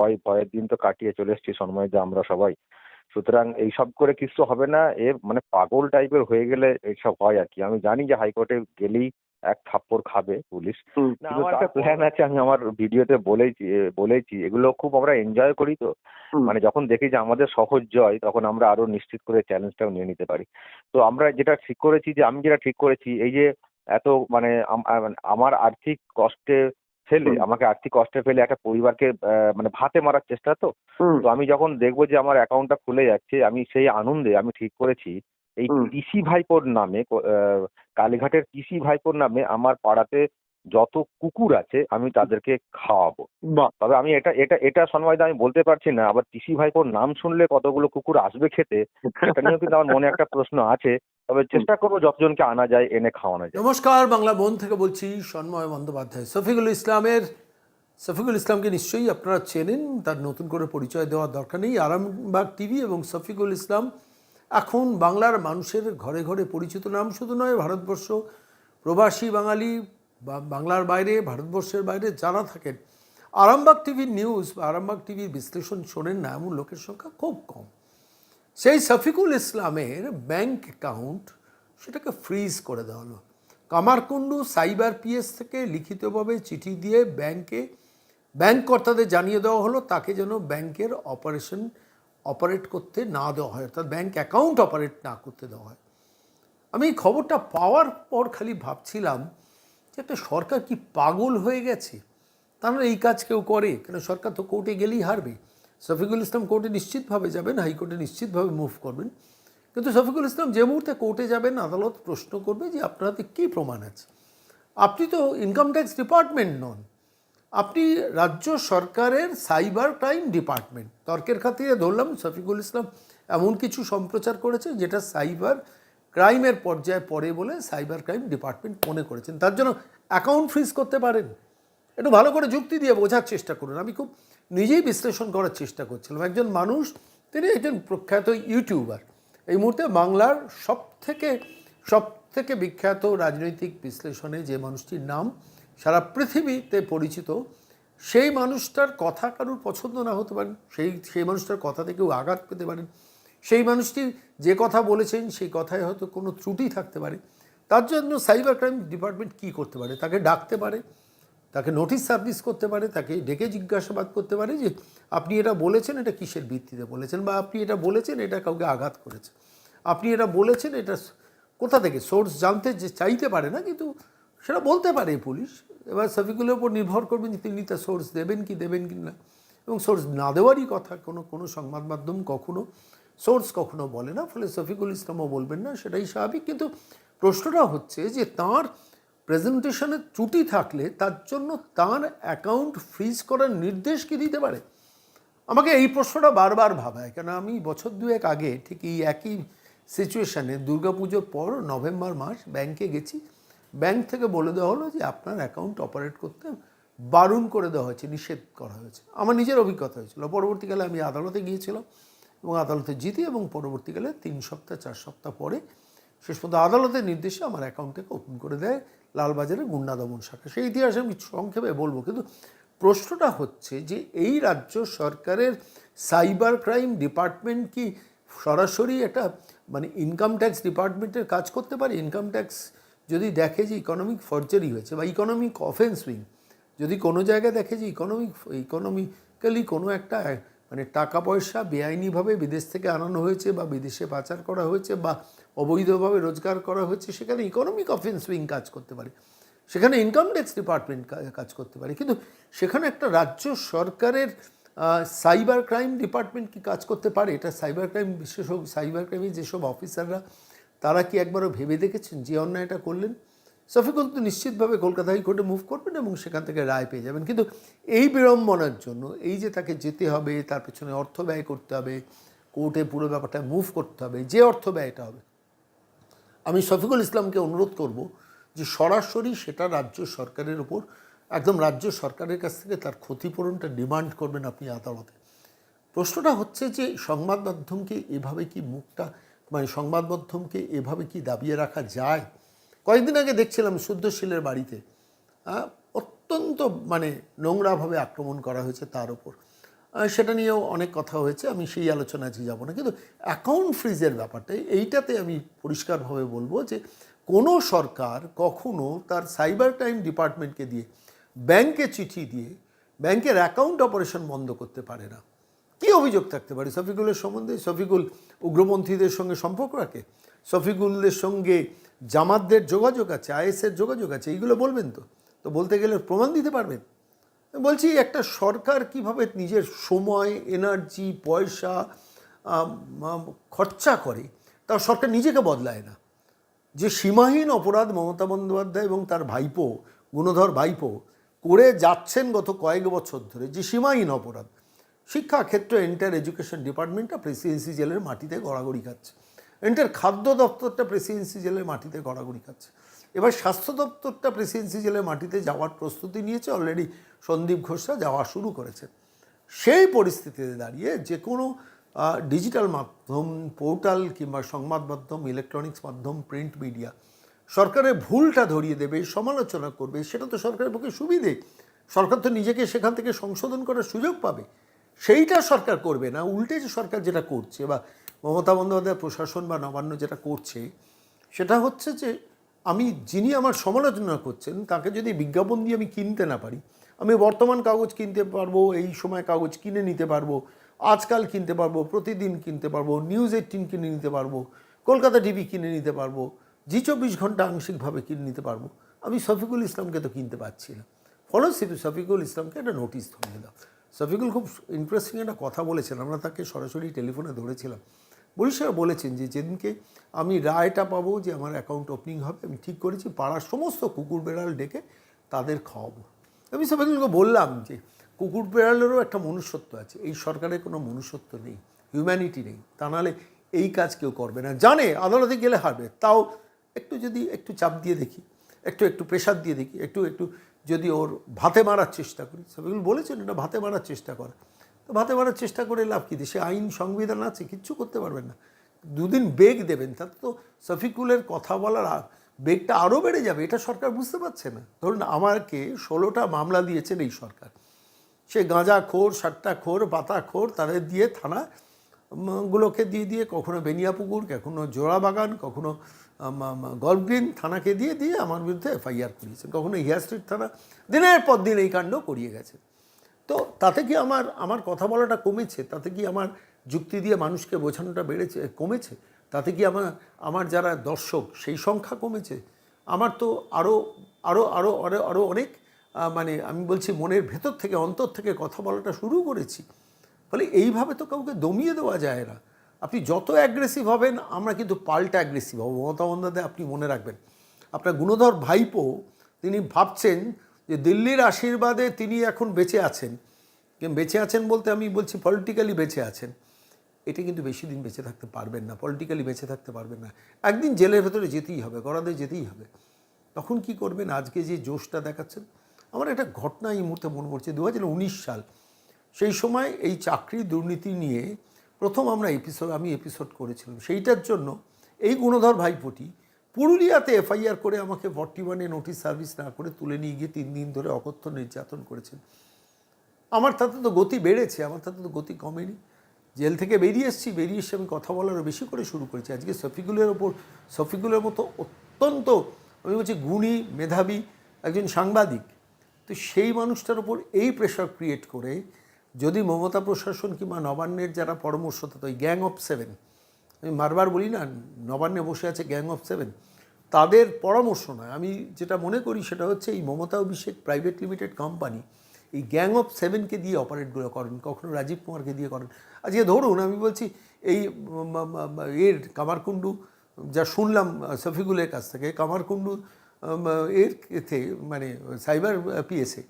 ভয় ভয়ের দিন তো কাটিয়ে চলে এসেছি সন্ময় যে আমরা সবাই। সুতরাং এইসব করে কিছু হবে না এ মানে পাগল টাইপের হয়ে গেলে এইসব হয় আর কি। আমি জানি যে হাইকোর্টে গেলেই এক থাপ্পড় খাবে পুলিশ। আমার একটা প্ল্যান আছে আমি আমার ভিডিওতে বলেছি বলেছি এগুলো খুব আমরা এনজয় করি তো। মানে যখন দেখি যে আমাদের সহজ জয় তখন আমরা আরও নিশ্চিত করে চ্যালেঞ্জটাও নিয়ে নিতে পারি। তো আমরা যেটা ঠিক করেছি যে আমি যেটা ঠিক করেছি এই যে এত মানে আম- আমার আর্থিক কষ্টে হুম। আমাকে আর্থিক কষ্টে ফেলে একটা পরিবারকে মানে ভাতে মারার চেষ্টা তো। তো আমি যখন দেখব যে আমার অ্যাকাউন্টটা খুলে যাচ্ছে আমি সেই আনন্দে আমি ঠিক করেছি এই। পিসি ভাইপোর নামে কালীঘাটের পিসি ভাইপোর নামে আমার পাড়াতে যত কুকুর আছে আমি তাদেরকে খাওয়াবো। তবে আমি এটা এটা এটা সন্ময়দা আমি বলতে পারছি না আবার কৃষি ভাইপোর নাম শুনলে কতগুলো কুকুর আসবে খেতে সেটা নিয়েও কিন্তু আমার মনে একটা প্রশ্ন আছে। তবে চেষ্টা করব যতজনকে আনা যায় এনে খাওয়ানো যায়। নমস্কার বাংলা বোন থেকে বলছি সন্ময় বন্দ্যোপাধ্যায়। শফিকুল ইসলামের শফিকুল ইসলামকে নিশ্চয়ই আপনারা চেনেন তার নতুন করে পরিচয় দেওয়ার দরকার নেই। আরামবাগ টিভি এবং শফিকুল ইসলাম এখন বাংলার মানুষের ঘরে ঘরে পরিচিত নাম শুধু নয় ভারতবর্ষ প্রবাসী বাঙালি বা বাংলার বাইরে ভারতবর্ষের বাইরে যারা থাকেন। আরামবাগ টিভির নিউজ বা আরামবাগ টিভির বিশ্লেষণ শোনেন না এমন লোকের সংখ্যা খুব কম। সেই শফিকুল ইসলামের ব্যাংক অ্যাকাউন্ট সেটাকে ফ্রিজ করে দেওয়া হলো। কামারকুণ্ডু সাইবার পিএস থেকে লিখিতভাবে চিঠি দিয়ে ব্যাংকে, ব্যাংক কর্তাদের জানিয়ে দেওয়া হলো, তাকে যেন ব্যাংকের অপারেশন অপারেট করতে না দেওয়া হয়, অর্থাৎ ব্যাংক অ্যাকাউন্ট অপারেট না করতে দেওয়া হয়। আমি খবরটা পাওয়ার পর খালি ভাবছিলাম যে একটা সরকার কি পাগল হয়ে গেছে? তারা এই কাজ কেউ করে? কেন সরকার তো কোর্টে গেলেই হারবে? শফিকুল ইসলাম কোর্টে নিশ্চিতভাবে যাবেন, হাইকোর্টে নিশ্চিতভাবে মুভ করবেন। কিন্তু শফিকুল ইসলাম যে মুহূর্তে কোর্টে যাবেন, আদালত প্রশ্ন করবে যে আপনার হাতে কী প্রমাণ আছে। আপনি তো ইনকাম ট্যাক্স ডিপার্টমেন্ট নন। আপনি রাজ্য সরকারের সাইবার ক্রাইম ডিপার্টমেন্ট তর্কের খাতিরে ধরলাম, শফিকুল ইসলাম এমন কিছু সম্প্রচার করেছে যেটা সাইবার ক্রাইমের পর্যায়ে পড়ে বলে সাইবার ক্রাইম ডিপার্টমেন্ট মনে করেছেন। তার জন্য অ্যাকাউন্ট ফ্রিজ করতে পারেন। একটু ভালো করে যুক্তি দিয়ে বোঝার চেষ্টা করুন। আমি খুব নিজেই বিশ্লেষণ করার চেষ্টা করছিলাম। একজন মানুষ, তিনি একজন প্রখ্যাত ইউটিউবার। এই মুহূর্তে বাংলার সব থেকে সব থেকে বিখ্যাত রাজনৈতিক বিশ্লেষণে যে মানুষটির নাম সারা পৃথিবীতে পরিচিত, সেই মানুষটার কথা কারুর পছন্দ না হতে পারেন সেই সেই মানুষটার কথা থেকেও আঘাত পেতে পারেন সেই মানুষটি যে কথা বলেছেন, সেই কথায় হয়তো কোনো ত্রুটি থাকতে পারে। তার জন্য সাইবার ক্রাইম ডিপার্টমেন্ট কী করতে পারে? তাকে ডাকতে পারে। তাকে নোটিশ সার্ভিস করতে পারে, তাকে ডেকে জিজ্ঞাসাবাদ করতে পারে যে আপনি এটা বলেছেন, এটা কিসের ভিত্তিতে বলেছেন বা আপনি এটা বলেছেন, এটা কাউকে আঘাত করেছে। আপনি এটা বলেছেন, এটা কোথা থেকে? সোর্স জানতে যে চাইতে পারে না, কিন্তু সেটা বলতে পারে পুলিশ। এবার শফিকুলের উপর নির্ভর করবেন যে তিনি তার সোর্স দেবেন কি দেবেন কি না। এবং সোর্স না দেওয়ারই কথা, কোনো কোনো সংবাদ মাধ্যম কখনো সোর্স কখনো বলে না। ফলে শফিকুল ইসলামও বলবেন না, সেটাই স্বাভাবিক। কিন্তু প্রশ্নটা হচ্ছে যে তার প্রেজেন্টেশনের ত্রুটি থাকলে তার জন্য তার অ্যাকাউন্ট ফ্রিজ করার নির্দেশ কি দিতে পারে? আমাকে এই প্রশ্নটা বারবার ভাবায়, কেন আমি বছর দুয়েক আগে ঠিক এই একই সিচুয়েশানে দুর্গাপুজোর পর নভেম্বর মাস ব্যাংকে গেছি। ব্যাংক থেকে বলে দেওয়া হলো যে আপনার অ্যাকাউন্ট অপারেট করতে বারণ করে দেওয়া হয়েছে, নিষেধ করা হয়েছে। আমার নিজের অভিজ্ঞতা হয়েছিল। পরবর্তীকালে আমি আদালতে গিয়েছিলাম এবং আদালতে জিতি এবং পরবর্তীকালে তিন সপ্তাহ, চার সপ্তাহ পরে শেষ পর্যন্ত আদালতের নির্দেশে আমার অ্যাকাউন্টটাকে ওপেন করে দেয়। লালবাজারের গুন্ডা দমন শাখা। সেই ইতিহাসে আমি সংক্ষেপে বলব, কিন্তু প্রশ্নটা হচ্ছে যে এই রাজ্য সরকারের সাইবার ক্রাইম ডিপার্টমেন্ট কি সরাসরি একটা মানে ইনকাম ট্যাক্স ডিপার্টমেন্টের কাজ করতে পারে? ইনকাম ট্যাক্স যদি দেখে যে ইকোনমিক ফর্জারি হয়েছে বা ইকোনমিক অফেন্স উইং, যদি কোনো জায়গায় দেখে যে ইকোনমিক, ইকোনমিক্যালি কোনো একটা মানে টাকা পয়সা বেআইনিভাবে বিদেশ থেকে আনানো হয়েছে বা বিদেশে পাচার করা হয়েছে বা অবৈধভাবে রোজগার করা হয়েছে, সেখানে ইকোনমিক অফেন্স উইং কাজ করতে পারে। সেখানে ইনকাম ট্যাক্স ডিপার্টমেন্ট কাজ করতে পারে। কিন্তু সেখানে একটা রাজ্য সরকারের সাইবার ক্রাইম ডিপার্টমেন্ট কি কাজ করতে পারে? এটা সাইবার ক্রাইম বিশেষজ্ঞ সাইবার ক্রাইমের যেসব অফিসাররা তারা কি একবারও ভেবে দেখেছেন যে অন্যায়টা করলেন? শফিকুল তো নিশ্চিতভাবে কলকাতা হাইকোর্টে মুভ করবেন এবং সেখান থেকে রায় পেয়ে যাবেন। কিন্তু এই বিড়ম্বনার জন্য, এই যে তাকে যেতে হবে, তার পেছনে অর্থ ব্যয় করতে হবে, কোর্টে পুরো ব্যাপারটা মুভ করতে হবে, যে অর্থ ব্যয়টা হবে। আমি শফিকুল ইসলামকে অনুরোধ করব যে সরাসরি সেটা রাজ্য সরকারের ওপর একদম রাজ্য সরকারের কাছ থেকে তার ক্ষতিপূরণটা ডিমান্ড করবেন আপনি আদালতে। প্রশ্নটা হচ্ছে যে সংবাদ মাধ্যমকে এভাবে কি মুখটা মানে সংবাদ মাধ্যমকে এভাবে কি দাবিয়ে রাখা যায়? কয়েকদিন আগে দেখছিলাম শুদ্ধশীলের বাড়িতে আহ, অত্যন্ত মানে নোংরাভাবে আক্রমণ করা হয়েছে তার ওপর। সেটা নিয়েও অনেক কথা হয়েছে আমি সেই আলোচনা আজকে যাব না। কিন্তু অ্যাকাউন্ট ফ্রিজের ব্যাপারটা এইটাতে আমি পরিষ্কারভাবে বলব যে কোনো সরকার কখনো তার সাইবার ক্রাইম ডিপার্টমেন্টকে দিয়ে ব্যাংকে চিঠি দিয়ে ব্যাংকের অ্যাকাউন্ট অপারেশন বন্ধ করতে পারে না। কী অভিযোগ থাকতে পারে? শফিকুলের সম্বন্ধে শফিকুল উগ্রপন্থীদের সঙ্গে সম্পর্ক রাখে? শফিকুলদের সঙ্গে জামাতদের যোগাযোগ আছে আইএসের যোগাযোগ আছে, এইগুলো বলবেন তো? তো বলতে গেলে প্রমাণ দিতে পারবেন? বলছি, একটা সরকার কীভাবে নিজের সময় এনার্জি পয়সা খরচা করে তা সরকার নিজেকে বদলায় না। যে সীমাহীন অপরাধ মমতা বন্দ্যোপাধ্যায় এবং তার ভাইপো, গুণধর ভাইপো, করে যাচ্ছেন গত কয়েক বছর ধরে, যে সীমাহীন অপরাধ শিক্ষা ক্ষেত্রে এন্টার এডুকেশন ডিপার্টমেন্টটা প্রেসিডেন্সি জেলের মাটিতে গড়াগড়ি খাচ্ছে। এন্টার খাদ্য দপ্তরটা প্রেসিডেন্সি জেলের মাটিতে গড়াগড়ি খাচ্ছে। এবার স্বাস্থ্য দপ্তরটা প্রেসিডেন্সি জেলের মাটিতে যাওয়ার প্রস্তুতি নিয়েছে অলরেডি সন্দীপ ঘোষরা যাওয়া শুরু করেছে। সেই পরিস্থিতিতে দাঁড়িয়ে যে কোনো ডিজিটাল মাধ্যম পোর্টাল কিংবা সংবাদ মাধ্যম ইলেকট্রনিক্স মাধ্যম প্রিন্ট মিডিয়া সরকারের ভুলটা ধরিয়ে দেবে, সমালোচনা করবে, সেটা তো সরকারের পক্ষে সুবিধে। সরকার তো নিজেকে সেখান থেকে সংশোধন করার সুযোগ পাবে। সেইটা সরকার করবে না, উল্টে যে সরকার যেটা করছে বা মমতা বন্দ্যোপাধ্যায় প্রশাসন বা নবান্ন যেটা করছে, সেটা হচ্ছে যে আমি যিনি আমার সমালোচনা করছেন, তাকে যদি বিজ্ঞাপন দিয়ে আমি কিনতে না পারি, আমি বর্তমান কাগজ কিনতে পারব, এই সময় কাগজ কিনে নিতে পারব, আজকাল কিনতে পারব, প্রতিদিন কিনতে পারব, নিউজ এইটিন কিনে নিতে পারব, কলকাতা টিভি কিনে নিতে পারব, জি চব্বিশ ঘণ্টা আংশিকভাবে কিনে নিতে পারব, আমি শফিকুল ইসলামকে তো কিনতে পারছি না। ফলশ্রুতি শফিকুল ইসলামকে একটা নোটিশ ধরিয়ে দাও। শফিকুল খুব ইন্টারেস্টিং একটা কথা বলেছেন, আমরা তাকে সরাসরি টেলিফোনে ধরেছিলাম। বরিশাল বলেছেন যে যেদিনকে আমি রায়টা পাবো যে আমার অ্যাকাউন্ট ওপেনিং হবে, আমি ঠিক করেছি, পাড়ার সমস্ত কুকুর বেড়াল ডেকে তাদের খাওয়াবো। আমি শফিকুলকে বললাম যে কুকুর বেড়ালেরও একটা মনুষ্যত্ব আছে, এই সরকারের কোনো মনুষ্যত্ব নেই হিউম্যানিটি নেই, তা নাহলে এই কাজ কেউ করবে না। জানে আদালতে গেলে হারবে, তাও একটু যদি একটু চাপ দিয়ে দেখি, একটু একটু প্রেশার দিয়ে দেখি, একটু একটু যদি ওর ভাতে মারার চেষ্টা করি সবাইগুলো বলেছেন এটা ভাতে মারার চেষ্টা করা। তো ভাতে মারার চেষ্টা করে লাভ কী? দেশে আইন সংবিধান আছে, কিচ্ছু করতে পারবেন না। দুদিন বেগ দেবেন, তাতে তো শফিকুলের কথা বলার বেগটা আরও বেড়ে যাবে, এটা সরকার বুঝতে পারছে না। ধরুন আমাকে ষোলোটা মামলা দিয়েছেন এই সরকার। সে গাঁজা খোর, সাতটা খোর পাতা খোর তাদের দিয়ে থানা গুলোকে দিয়ে দিয়ে কখনো বেনিয়াপুকুর, কখনো জোড়া বাগান কখনো গল্ফ গ্রিন থানাকে দিয়ে দিয়ে আমার বিরুদ্ধে এফআইআর করিয়েছেন। কখনো হিয়া স্ট্রিট থানা। দিনের পর দিন এই কাণ্ড করিয়ে গেছে তো তাতে কি আমার আমার কথা বলাটা কমেছে? তাতে কি আমার যুক্তি দিয়ে মানুষকে বোঝানোটা বেড়েছে, কমেছে? তাতে কি আমার আমার যারা দর্শক, সেই সংখ্যা কমেছে? আমার তো আরও আরও আরও আরও আরও অনেক মানে আমি বলছি মনের ভেতর থেকে, অন্তর থেকে কথা বলাটা শুরু করেছি। ফলে এইভাবে তো কাউকে দমিয়ে দেওয়া যায় না। আপনি যত অ্যাগ্রেসিভ হবেন, আমরা কিন্তু পাল্টা অ্যাগ্রেসিভ হব। মমতা বন্দ্যোপাধ্যায়, আপনি মনে রাখবেন। আপনার গুণধর ভাইপো, তিনি ভাবছেন যে দিল্লির আশীর্বাদে তিনি এখন বেঁচে আছেন। বেঁচে আছেন বলতে আমি বলছি পলিটিক্যালি বেঁচে আছেন। এটা কিন্তু বেশি দিন বেঁচে থাকতে পারবেন না পলিটিক্যালি বেঁচে থাকতে পারবেন না। একদিন জেলের ভেতরে যেতেই হবে গড়াদে যেতেই হবে। তখন কি করবেন? আজকে যে জোশটা দেখাচ্ছেন, আমার একটা ঘটনা এই মুহূর্তে মনে পড়ছে দু হাজার উনিশ সাল। সেই সময় এই চাকরি দুর্নীতি নিয়ে প্রথম আমরা এপিসোড আমি এপিসোড করেছিলাম। সেইটার জন্য এই গুণধর ভাইপোটি পুরুলিয়াতে এফআইআর করে আমাকে ফর্টি ওয়ানে নোটিশ সার্ভিস না করে তুলে নিয়ে গিয়ে তিন দিন ধরে অকথ্য নির্যাতন করেছেন। আমার তাতে তো গতি বেড়েছে, আমার তাতে তো গতি কমেনি। জেল থেকে বেরিয়ে এসেছি, বেরিয়ে এসে আমি কথা বলারও বেশি করে শুরু করেছি। আজকে শফিকুলের ওপর, শফিকুলের মতো অত্যন্ত, আমি বলছি গুণী মেধাবী একজন সাংবাদিক। তো সেই মানুষটার ওপর এই প্রেশার ক্রিয়েট করে যদি মমতা প্রশাসন কিংবা নবান্নের যারা পরামর্শ পরামর্শদাতা, ওই গ্যাং অফ সেভেন আমি বারবার বলি না, নবান্নে বসে আছে গ্যাং অফ সেভেন তাদের পরামর্শ নয়। আমি যেটা মনে করি সেটা হচ্ছে এই Mamata Abhishek private limited company, এই গ্যাং অফ সেভেনকে দিয়ে অপারেটগুলো করেন, কখনো রাজীব কুমারকে দিয়ে করেন। আজকে ধরুন, আমি বলছি এই এর কামারকুণ্ডু, যা শুনলাম শফিকুলের কাছ থেকে, কামারকুণ্ডু এর এতে মানে সাইবার পিএসএ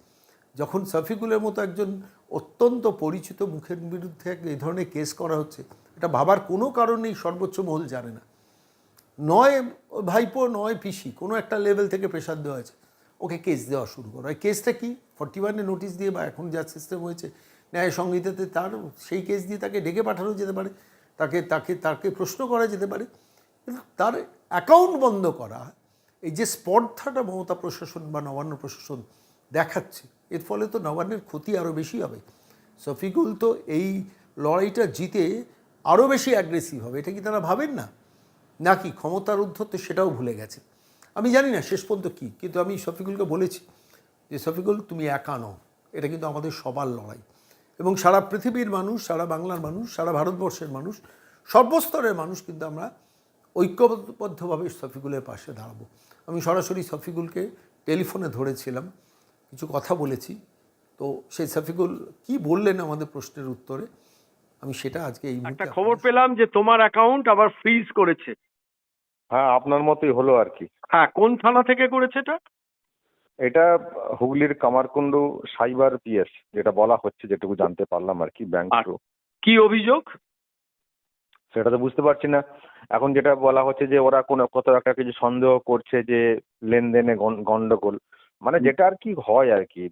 যখন শফিকুলের মতো একজন অত্যন্ত পরিচিত মুখের বিরুদ্ধে এই ধরনের কেস করা হচ্ছে, এটা ভাবার কোনো কারণেই সর্বোচ্চ মহল জানে না। নয় ভাইপো, নয় পিসি, কোনো একটা লেভেল থেকে প্রেশার দেওয়া আছে। ওকে কেস দেওয়া শুরু করো। এই কেসটা কি? ফর্টি ওয়ানে নোটিশ দিয়ে বা এখন যা সিস্টেম হয়েছে ন্যায় সংহিতাতে তার সেই কেস দিয়ে তাকে ডেকে পাঠানো যেতে পারে, তাকে তাকে তাকে প্রশ্ন করা যেতে পারে। কিন্তু তার অ্যাকাউন্ট বন্ধ করা, এই যে স্পর্ধাটা মমতা প্রশাসন বা নবান্ন প্রশাসন দেখাচ্ছে। এর ফলে তো নবান্নের ক্ষতি আরও বেশি হবে। শফিকুল তো এই লড়াইটা জিতে আরও বেশি অ্যাগ্রেসিভ হবে। এটা কি তারা ভাবেন না? নাকি ক্ষমতার ঊর্ধ্বতে সেটাও ভুলে গেছে? আমি জানি না শেষ পর্যন্ত কী, কিন্তু আমি শফিকুলকে বলেছি যে, শফিকুল, তুমি একা নও। এটা কিন্তু আমাদের সবার লড়াই। এবং সারা পৃথিবীর মানুষ, সারা বাংলার মানুষ, সারা ভারতবর্ষের মানুষ, সর্বস্তরের মানুষ কিন্তু আমরা ঐক্যবদ্ধভাবে শফিকুলের পাশে দাঁড়াবো। আমি সরাসরি শফিকুলকে টেলিফোনে ধরেছিলাম। কিছু কথা বলেছি। তো সেই শফিকুল কি বললেন আমাদের প্রশ্নের উত্তরে? আমি সেটা আজকে এই একটা খবর পেলাম যে তোমার অ্যাকাউন্ট আবার ফ্রিজ করেছে। হ্যাঁ আপনার মতোই হলো আর কি। হ্যাঁ কোন থানা থেকে করেছে এটা? এটা হুগলির কামারকুন্ডু সাইবার পিএস যেটা বলা হচ্ছে যেটুকু জানতে পারলাম আর কি ব্যাংক থ্রু কি অভিযোগ? সেটা তো বুঝতে পারছি না। এখন যেটা বলা হচ্ছে যে ওরা কোনো কত একটা কিছু সন্দেহ করছে যে লেনদেনে গন- গন্ডগোল। মানে যেটা আর কি হয় আর কি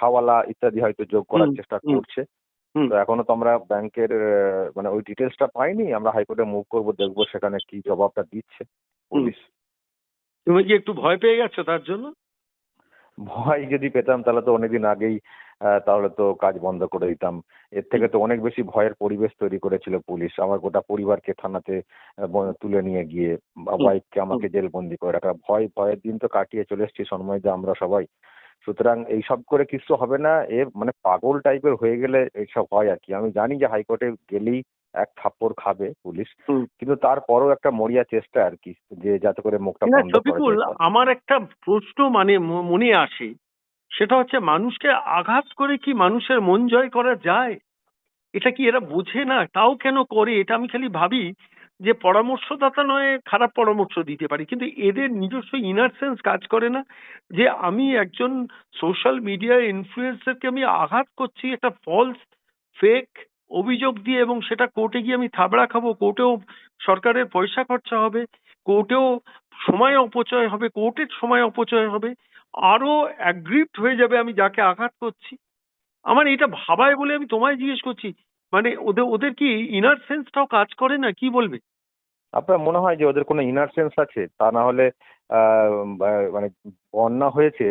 হাওয়ালা ইত্যাদি হয়তো যোগ করার চেষ্টা করছে। তো এখনও তো আমরা ব্যাংকের মানে ওই ডিটেলসটা পাইনি আমরা হাইকোর্টে মুভ করব দেখব সেখানে কি জবাবটা দিচ্ছে পুলিশ। তুমি কি একটু ভয় পেয়ে গেছো তার জন্য? ভয় যদি পেতাম তাহলে তো অনেকদিন আগেই তাহলে তো কাজ বন্ধ করে দিতাম। এর থেকে তো অনেক বেশি ভয়ের পরিবেশ তৈরি করেছিল পুলিশ। আমার গোটা পরিবারকে থানাতে তুলে নিয়ে গিয়ে ওয়াইফকে আমাকে জেলবন্দি করে রাখা। ভয় ভয়ের দিন তো কাটিয়ে চলে এসেছি সন্ময় আমরা সবাই। সুতরাং এইসব করে কিছু হবে না। এ মানে পাগল টাইপের হয়ে গেলে এইসব হয় আর কি। আমি জানি যে হাইকোর্টে গেলেই এক থাপ্পড় খাবে পুলিশ। কিন্তু তারপরও একটা মরিয়া চেষ্টা আর কি যে যাতে করে মুখটা বন্ধ করা আমার একটা প্রশ্ন মানে মনে আসে। সেটা হচ্ছে মানুষকে আঘাত করে কি মানুষের মন জয় করা যায়? এটা কি এরা বোঝে না? তাও কেন করে? এটা আমি খালি ভাবি যে পরামর্শদাতা নয়, খারাপ পরামর্শ দিতে পারি। কিন্তু এদের নিজস্ব ইনার সেন্স কাজ করে না যে আমি একজন সোশ্যাল মিডিয়া ইনফ্লুয়েন্সারকে আমি আঘাত করছি, একটা ফলস ফেক অভিযোগ দিয়ে এবং সেটা কোর্টে গিয়ে আমি থাবড়া খাব। কোর্টেও সরকারের পয়সা খরচা হবে কোর্টেও সময় অপচয় হবে কোর্টের সময় অপচয় হবে। আরও অ্যাগ্রিপ্ট হয়ে যাবে আমি যাকে আঘাত করছি। আমার এটা ভাবায় বলে আমি তোমায় জিজ্ঞেস করছি মানে ওদের ওদের কি ইনার সেন্সটাও কাজ করে না? কি বলবে? আপনার মনে হয় যে ওদের কোনো ইনার সেন্স আছে? তা না হলে মানে বন্যা হয়েছে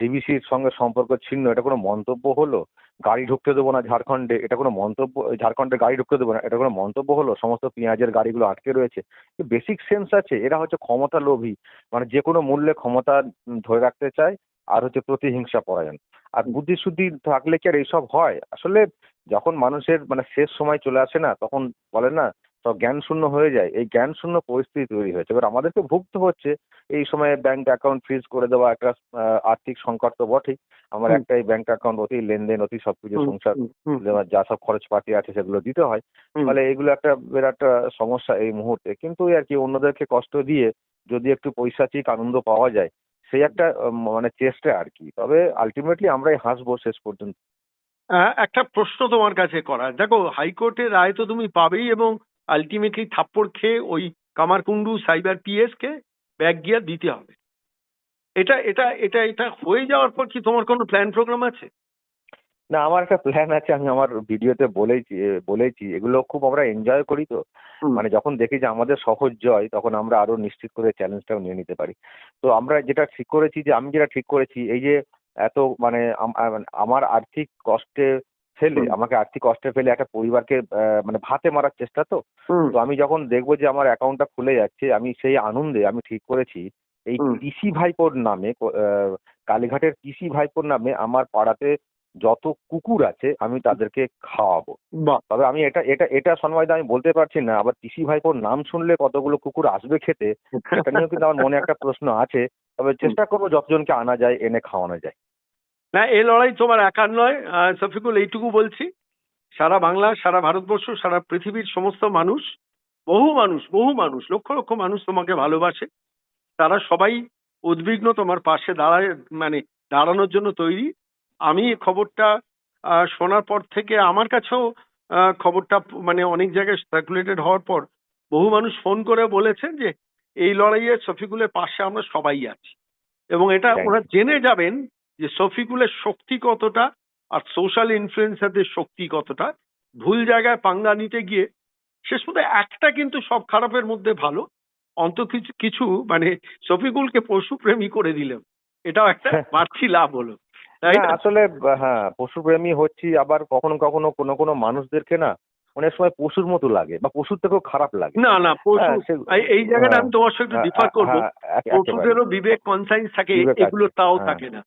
ডিবিসির সঙ্গে সম্পর্ক ছিন্ন, এটা কোনো মন্তব্য হলো? গাড়ি ঢুকতে দেবো না ঝাড়খণ্ডে? এটা কোনো মন্তব্য ঝাড়খণ্ডে গাড়ি ঢুকতে দেবো না? এটা কোনো মন্তব্য হলো? সমস্ত পেঁয়াজের গাড়িগুলো আটকে রয়েছে? বেসিক সেন্স আছে, এরা হচ্ছে ক্ষমতা লোভী। মানে যে কোনো মূল্যে ক্ষমতা ধরে রাখতে চায়, আর হচ্ছে প্রতিহিংসা পরায়ণ। আর বুদ্ধি শুদ্ধি থাকলে কি আর এইসব হয়? আসলে যখন মানুষের মানে শেষ সময় চলে আসে না, তখন বলে না তো জ্ঞান শূন্য হয়ে যায়। এই জ্ঞান শূন্য পরিস্থিতি তৈরি হয়েছে। এবার আমাদেরকে ভুগতে হচ্ছে এই সময়ে ব্যাংক অ্যাকাউন্ট ফ্রিজ করে দেওয়া একটা আর্থিক সংকট তো বটেই। আমার একটাই ব্যাংক অ্যাকাউন্ট অতি লেনদেন অতি সবকিছু সংসার যা সব খরচপাতি আছে সেগুলো দিতে হয়। ফলে এগুলো একটা বিরাট একটা সমস্যা এই মুহূর্তে। কিন্তু আর কি অন্যদেরকে কষ্ট দিয়ে যদি একটু পৈশাচিক আনন্দ পাওয়া যায় সেই একটা মানে চেষ্টা আর কি। তবে আলটিমেটলি আমরাই হাসবো শেষ পর্যন্ত। একটা প্রশ্ন তোমার কাছে করা। দেখো হাইকোর্টের রায় তো তুমি পাবেই এবং আলটিমেটলি থাপ্পড় খেয়ে ওই কামারকুন্ডু সাইবার পিএস কে ব্যাগ গিয়ার দিতে হবে। এটা এটা এটা এটা হয়ে যাওয়ার পর কি তোমার কোনো প্ল্যান প্রোগ্রাম আছে? না আমার একটা প্ল্যান আছে আমি আমার ভিডিওতে বলেছি বলেছি এগুলো খুব আমরা এনজয় করি তো। মানে যখন দেখি যে আমাদের সহজ জয় তখন আমরা আরও নিশ্চিত করে চ্যালেঞ্জটাও নিয়ে নিতে পারি। তো আমরা যেটা ঠিক করেছি যে আমি যেটা ঠিক করেছি এই যে এত মানে মানে আমার আর্থিক কষ্টে ফেলে আমাকে আর্থিক কষ্টে ফেলে একটা পরিবারকে মানে ভাতে মারার চেষ্টা তো। তো আমি যখন দেখব যে আমার অ্যাকাউন্টটা খুলে যাচ্ছে আমি সেই আনন্দে আমি ঠিক করেছি এই। পিসি ভাইপোর নামে কালীঘাটের পিসি ভাইপোর নামে আমার পাড়াতে যত কুকুর আছে আমি তাদেরকে খাওয়াবো। তবে আমি এটা এটা এটা সন্ময়দা আমি বলতে পারছি না আবার পিসি ভাইপোর নাম শুনলে কতগুলো কুকুর আসবে খেতে সেটা নিয়েও কিন্তু আমার মনে একটা প্রশ্ন আছে। তবে চেষ্টা করব যতজনকে আনা যায় এনে খাওয়ানো যায়। না এ লড়াই তোমার একার নয়। শফিকুল এইটুকু বলছি। সারা বাংলা সারা ভারতবর্ষ সারা পৃথিবীর সমস্ত মানুষ বহু মানুষ বহু মানুষ লক্ষ লক্ষ মানুষ তোমাকে ভালোবাসে। তারা সবাই উদ্বিগ্ন তোমার পাশে দাঁড়ায় মানে দাঁড়ানোর জন্য তৈরি। আমি খবরটা শোনার পর থেকে আমার কাছেও খবরটা মানে অনেক জায়গায় সার্কুলেটেড হওয়ার পর বহু মানুষ ফোন করে বলেছেন যে এই লড়াইয়ে শফিকুলের পাশে আমরা সবাই আছি। এবং এটা ওরা জেনে যাবেন যে শফিকুলের শক্তি কতটা আর সোশ্যাল ইনফ্লুয়েন্সারদের শক্তি কতটা ভুল জায়গায় পাঙ্গা নিতে গিয়ে শেষ পর্যন্ত একটা কিন্তু সব খারাপের মধ্যে ভালো। অন্ত কিছু কিছু মানে শফিকুলকে পশু প্রেমী করে দিলেন এটাও একটা বাড়তি লাভ হলো আসলে হ্যাঁ পশুপ্রেমী হচ্ছি আবার কখনো কখনো কোনো কোনো মানুষদেরকে না অনেক সময় পশুর মতো লাগে বা পশুর থেকেও খারাপ লাগে। না না পশু হ্যাঁ, এই- জায়গাটা আমি তোমার সঙ্গে একটু হ্যাঁ, ডিফার করব। হ্যাঁ। পশুদেরও বিবেক কনসাইন্স থাকে এগুলো তাও হ্যাঁ। থাকে না।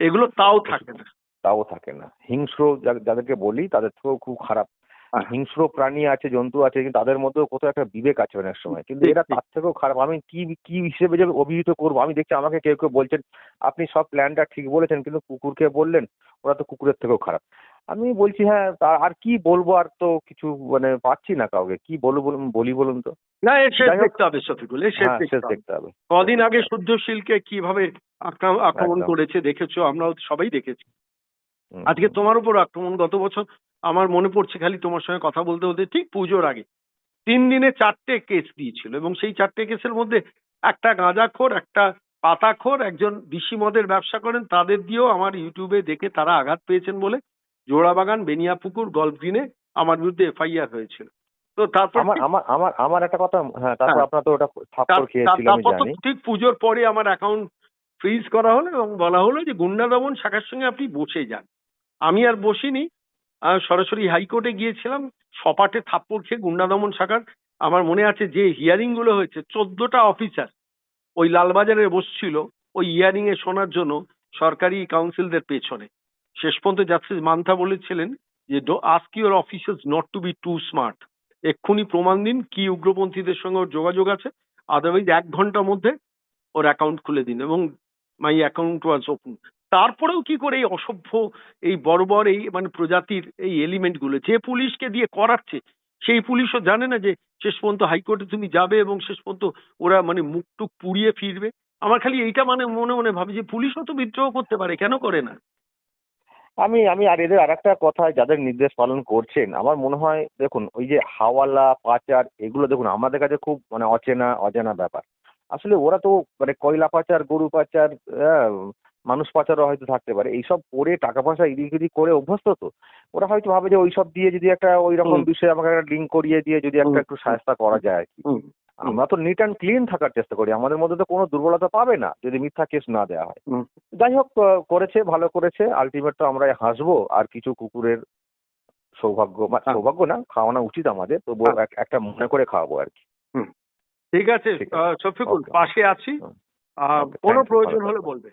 এগুলো তাও থাকে না। তাও থাকে না। হিংস্র যাদেরকে বলি তাদের থেকেও খুব খারাপ। হ্যাঁ। হিংস্র প্রাণী আছে জন্তু আছে কিন্তু তাদের মধ্যেও কোথাও একটা বিবেক আছে অনেক সময়। কিন্তু এটা তার থেকেও খারাপ। আমি কি কি হিসেবে যে অভিহিত করব? আমি দেখছি আমাকে কেউ কেউ বলছেন আপনি সব প্ল্যানটা ঠিক বলেছেন কিন্তু কুকুরকে বললেন ওরা তো কুকুরের থেকেও খারাপ। আমি বলছি হ্যাঁ তা আর কি বলব আর তো কিছু মানে পাচ্ছি না কাউকে। কি বলব বলুন বলি বলুন তো? না এর শেষ দেখতে হবে শফিকুল এর শেষ হ্যাঁ দেখতে হবে। কদিন আগে শুদ্ধশীলকে কীভাবে আক্রমণ করেছে দেখেছ? আমরাও সবাই দেখেছি। আজকে তোমার উপর আক্রমণ গত বছর আমার মনে পড়ছে খালি তোমার সঙ্গে কথা বলতে বলতে ঠিক পুজোর আগে। তিন দিনে চারটে কেস দিয়েছিল এবং সেই চারটে কেসের মধ্যে একটা গাঁজাখোর একটা পাতাখোর একজন বিশি মদের ব্যবসা করেন তাদের দিয়েও আমার ইউটিউবে দেখে তারা আঘাত পেয়েছেন বলে জোড়াবাগান বেনিয়াপুকুর গল্ফ গ্রিনে আমার বিরুদ্ধে এফআইআর হয়েছিল। তো তারপর আমার আমার আমার আমার একটা কথা হ্যাঁ তারপর হ্যাঁ। আপনার তো ওটা থাপ্পড় খেয়েছিল আমি তারপর জানি। ঠিক পুজোর পরে আমার অ্যাকাউন্ট ফ্রিজ করা হলো এবং বলা হলো যে গুন্ডা দমন শাখার সঙ্গে আপনি বসে যান। আমি আর বসিনি। সরাসরি হাইকোর্টে গিয়েছিলাম সপাটে থাপ্পড় খেয়ে গুন্ডা দমন শাখার আমার মনে আছে যে হিয়ারিংগুলো হয়েছে চোদ্দটা অফিসার ওই লালবাজারে বসছিল ওই হিয়ারিং এ শোনার জন্য সরকারি কাউন্সিলদের পেছনে। শেষ পর্যন্ত জাস্টিস মান্থা বলেছিলেন যে ask your officers not to be too smart এক্ষুনি প্রমাণ দিন কি উগ্রপন্থীদের সঙ্গে ওর যোগাযোগ আছে। আদারওয়াইজ এক ঘণ্টার মধ্যে ওর অ্যাকাউন্ট খুলে দিন এবং মাই অ্যাকাউন্ট ওয়াজ ওপেন তারপরেও কি করে এই অসভ্য, এই বর্বর, এই মানে প্রজাতির এই এলিমেন্টগুলো? যে পুলিশকে দিয়ে করাচ্ছে, সেই পুলিশও জানে না যে শেষ পর্যন্ত হাইকোর্টে তুমি যাবে এবং শেষ পর্যন্ত ওরা মানে মুখ টুক পুড়িয়ে ফিরবে। আমার খালি এইটা মানে মনে মনে ভাবি যে পুলিশও তো বিদ্রোহ করতে পারে, কেন করে না? আমি আমি আর এদের আর একটা কথা যাদের নির্দেশ পালন করছেন আমার মনে হয় দেখুন ওই যে হাওয়ালা পাচার এগুলো দেখুন আমাদের কাছে খুব মানে অচেনা অজানা ব্যাপার। আসলে ওরা তো মানে কয়লা পাচার গরু পাচার আহ, মানুষ পাচারও হয়তো থাকতে পারে। এইসব করে টাকা পয়সা এদিক ওদিক করে অভ্যস্ত তো। ওরা হয়তো ভাবে যে ওইসব দিয়ে যদি একটা ওই রকম বিষয়ে আমাকে একটা লিঙ্ক করিয়ে দিয়ে যদি একটা একটু সাহায্য করা যায় আর কি। আমরা তো নিট অ্যান্ড ক্লিন থাকার চেষ্টা করি। আমাদের মধ্যে তো কোনো দুর্বলতা পাবে না যদি মিথ্যা কেস না দেওয়া হয়। যাই হোক করেছে ভালো করেছে। আলটিমেট তো আমরা হাসবো আর কিছু কুকুরের সৌভাগ্য হ্যাঁ। সৌভাগ্য না খাওয়ানো উচিত আমাদের তো হ্যাঁ। একটা মনে করে খাওয়াবো আর কি। ঠিক আছে। শফিকুল পাশে আছি। কোনো প্রয়োজন হলে বলবে।